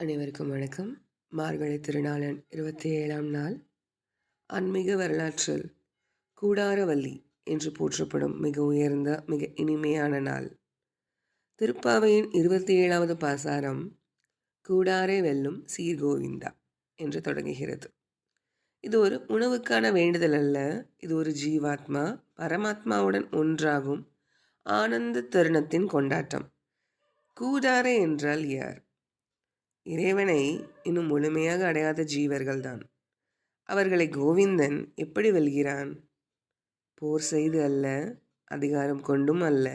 அனைவருக்கும் வணக்கம். மார்கழி திருநாளன் இருபத்தி ஏழாம் நாள். ஆன்மீக வரலாற்றில் கூடாரவல்லி என்று போற்றப்படும் மிக உயர்ந்த மிக இனிமையான நாள். திருப்பாவையின் இருபத்தி ஏழாவது பாசாரம் கூடாரை வெல்லும் சீர்கோவிந்தா என்று தொடங்குகிறது. இது ஒரு உணவுக்கான வேண்டுதல் அல்ல இது ஒரு ஜீவாத்மா பரமாத்மாவுடன் ஒன்றாகும் ஆனந்த தருணத்தின் கொண்டாட்டம். கூடாரை என்றால் யார்? இறைவனை இன்னும் முழுமையாக அடையாத ஜீவர்கள்தான். அவர்களை கோவிந்தன் எப்படி வெல்கிறான்? போர் செய்து அல்ல அதிகாரம் கொண்டும் அல்ல.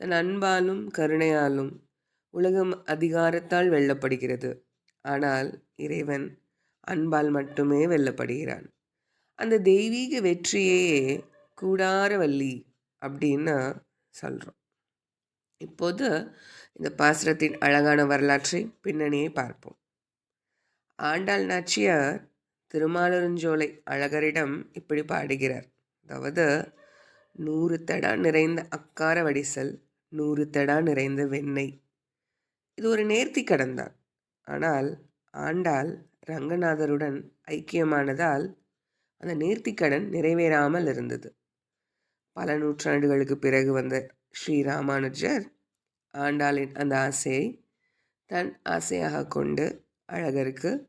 தன் அன்பாலும் கருணையாலும் உலகம் அதிகாரத்தால் வெல்லப்படுகிறது. ஆனால் இறைவன் அன்பால் மட்டுமே வெல்லப்படுகிறான். அந்த தெய்வீக வெற்றியே கூடாரவல்லி அப்படின்னு சொல்கிறோம் இப்போது இந்த பாசுரத்தின் அழகான வரலாற்றை பின்னணியை பார்ப்போம். ஆண்டாள் நாச்சியார் திருமாலருஞ்சோலை அழகரிடம் இப்படி பாடுகிறார். அதாவது நூறு தடா நிறைந்த அக்கார வடிசல் நூறு தடா நிறைந்த வெண்ணெய். இது ஒரு நேர்த்தி கடன் தான். ஆனால் ஆண்டாள் ரங்கநாதருடன் ஐக்கியமானதால் அந்த நேர்த்திக்கடன் நிறைவேறாமல் இருந்தது. பல நூற்றாண்டுகளுக்கு பிறகு வந்த ஸ்ரீ ராமானுஜர் ஆண்டாளின் அந்த ஆசையை தன் ஆசையாக கொண்டு அழகருக்கு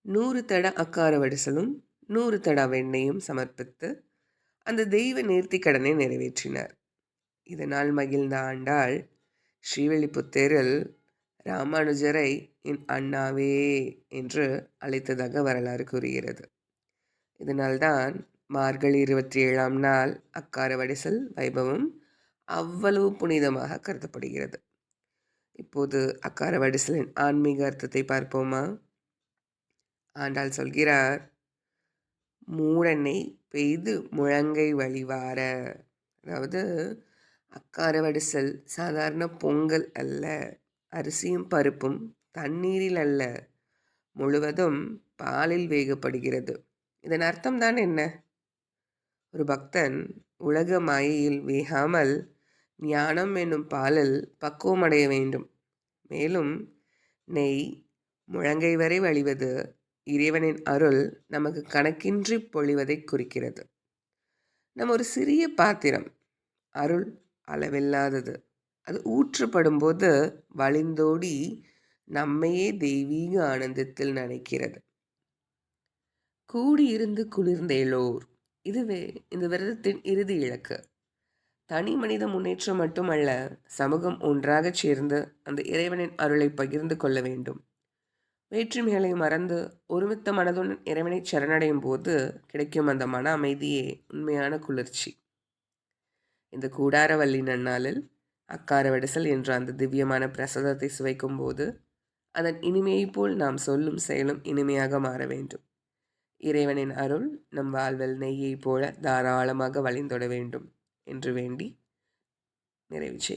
நூறு தட அக்கார வடிசலும் நூறு தட வெண்ணையும் சமர்ப்பித்து அந்த தெய்வ நேர்த்தி கடனை நிறைவேற்றினார். இதனால் மகிழ்ந்த ஆண்டாள் ஸ்ரீவெளிப்புத்தேரில் ராமானுஜரை என் அண்ணாவே என்று அழைத்ததாக வரலாறு கூறுகிறது. இதனால்தான் மார்கழி இருபத்தி ஏழாம் நாள் அக்கார வடிசல் வைபவம் அவ்வளவு புனிதமாக கருதப்படுகிறது. இப்போது அக்கார வடிசலின் ஆன்மீக அர்த்தத்தை பார்ப்போமா? ஆண்டாள் சொல்கிறார் மூடனை பெய்து முழங்கை வழிவார. அதாவது அக்கார வடிசல் சாதாரண பொங்கல் அல்ல அரிசியும் பருப்பும் தண்ணீரில் அல்ல முழுவதும் பாலில் வேகப்படுகிறது. இதன் அர்த்தம் தான் என்ன? ஒரு பக்தன் உலக மாயையில் வேகாமல் ஞானம் என்னும் பாலில் பக்குவமடைய வேண்டும். மேலும் நெய் முழங்கை வரை வழிவது இறைவனின் அருள் நமக்கு கணக்கின்றி பொழிவதை குறிக்கிறது. நம் ஒரு சிறிய பாத்திரம் அருள் அளவில்லாதது. அது ஊற்றப்படும் போது வழிந்தோடி நம்மையே தெய்வீக ஆனந்தத்தில் நினைக்கிறது. கூடியிருந்து குளிர்ந்தேலோர். இதுவே இந்த விரதத்தின் இறுதி இலக்கு. தனி மனித முன்னேற்றம் மட்டுமல்ல சமூகம் ஒன்றாகச் சேர்ந்து அந்த இறைவனின் அருளை பகிர்ந்து கொள்ள வேண்டும். வேற்றுமைகளை மறந்து ஒருமித்த மனதுடன் இறைவனை சரணடையும் போது கிடைக்கும் அந்த மன அமைதியே உண்மையான குளிர்ச்சி. இந்த கூடாரவல்லி நன்னாளில் அக்கார வடிசல் என்ற அந்த திவ்யமான பிரசாதத்தை சுவைக்கும் போது அதன் இனிமையைப் போல் நாம் சொல்லும் செயலும் இனிமையாக மாற வேண்டும். இறைவனின் அருள் நம் வாழ்வில் நெய்யைப் போல தாராளமாக வழிந்தொட வேண்டும். என்று வேண்டி நிறைவு செய்